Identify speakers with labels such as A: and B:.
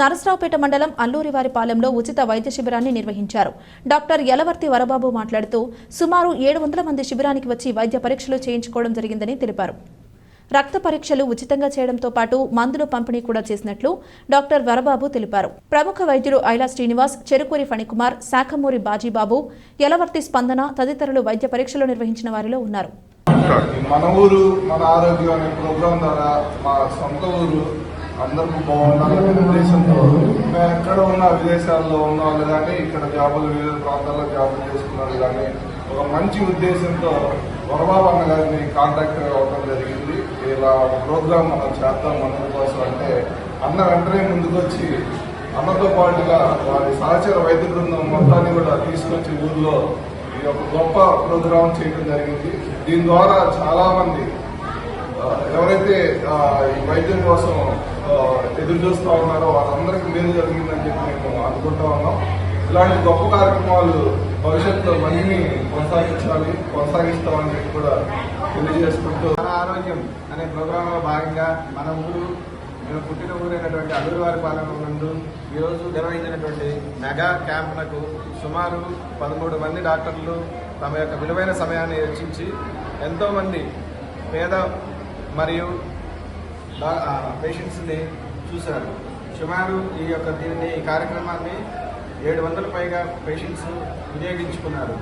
A: నరసరావుపేట మండలం అల్లూరివారిపాలెంలో ఉచిత వైద్య శిబిరాన్ని నిర్వహించారు. డాక్టర్ యలవర్తి వరబాబు మాట్లాడుతూ సుమారు ఏడు వందల మంది శిబిరానికి వచ్చి వైద్య పరీక్షలు చేయించుకోవడం జరిగిందని తెలిపారు. రక్త పరీక్షలు ఉచితంగా చేయడంతో పాటు మందులు పంపిణీ కూడా చేసినట్లు డాక్టర్ వరబాబు తెలిపారు. ప్రముఖ వైద్యులు ఐలా శ్రీనివాస్ చెరుకూరి ఫణికుమార్ శాఖమూరి బాజీబాబు యలవర్తి స్పందన తదితరులు వైద్య పరీక్షలు నిర్వహించిన వారిలో ఉన్నారు.
B: మన ఊరు మన ఆరోగ్యం అనే ప్రోగ్రాం ద్వారా మా సొంత ఊరు అందరికీ బాగుండాలనే ఉద్దేశంతో మేము ఎక్కడ ఉన్న విదేశాల్లో ఉన్న వాళ్ళు కానీ ఇక్కడ జాబులు వివిధ ప్రాంతాల్లో జాబులు చేసుకున్నారు కానీ ఒక మంచి ఉద్దేశంతో వరబాబు అన్న గారిని కాంటాక్ట్ అవ్వడం జరిగింది. ఇలా ప్రోగ్రామ్ మనం చేద్దాం మన కోసం అంటే అన్న వెంటనే ముందుకొచ్చి అన్నతో పాటుగా వారి సహచర వైద్య బృందం మొత్తాన్ని కూడా తీసుకొచ్చి ఊర్లో ఈ యొక్క గొప్ప ప్రోగ్రాం చేయడం జరిగింది. దీని ద్వారా చాలామంది ఎవరైతే ఈ వైద్యం కోసం ఎదురు చూస్తూ ఉన్నారో వాళ్ళందరికీ మేలు జరిగిందని చెప్పి మేము అనుకుంటా ఉన్నాం. ఇలాంటి గొప్ప కార్యక్రమాలు భవిష్యత్తులో మరిన్ని కొనసాగించాలి కొనసాగిస్తామని చెప్పి కూడా తెలియజేసుకుంటూ
C: మన ఆరోగ్యం అనే ప్రోగ్రాంలో భాగంగా మన ఊరు మేము పుట్టిన ఊరైనటువంటి అల్లూరివారి పాలన నందు ఈరోజు నిర్వహించినటువంటి మెగా క్యాంప్లకు సుమారు పదమూడు మంది డాక్టర్లు తమ యొక్క విలువైన సమయాన్ని వెచ్చించి ఎంతోమంది పేద మరియు పేషెంట్స్ని చూశారు. సుమారు ఈ యొక్క దీనిని ఈ కార్యక్రమాన్ని ఏడు వందల పైగా పేషెంట్స్ వినియోగించుకున్నారు.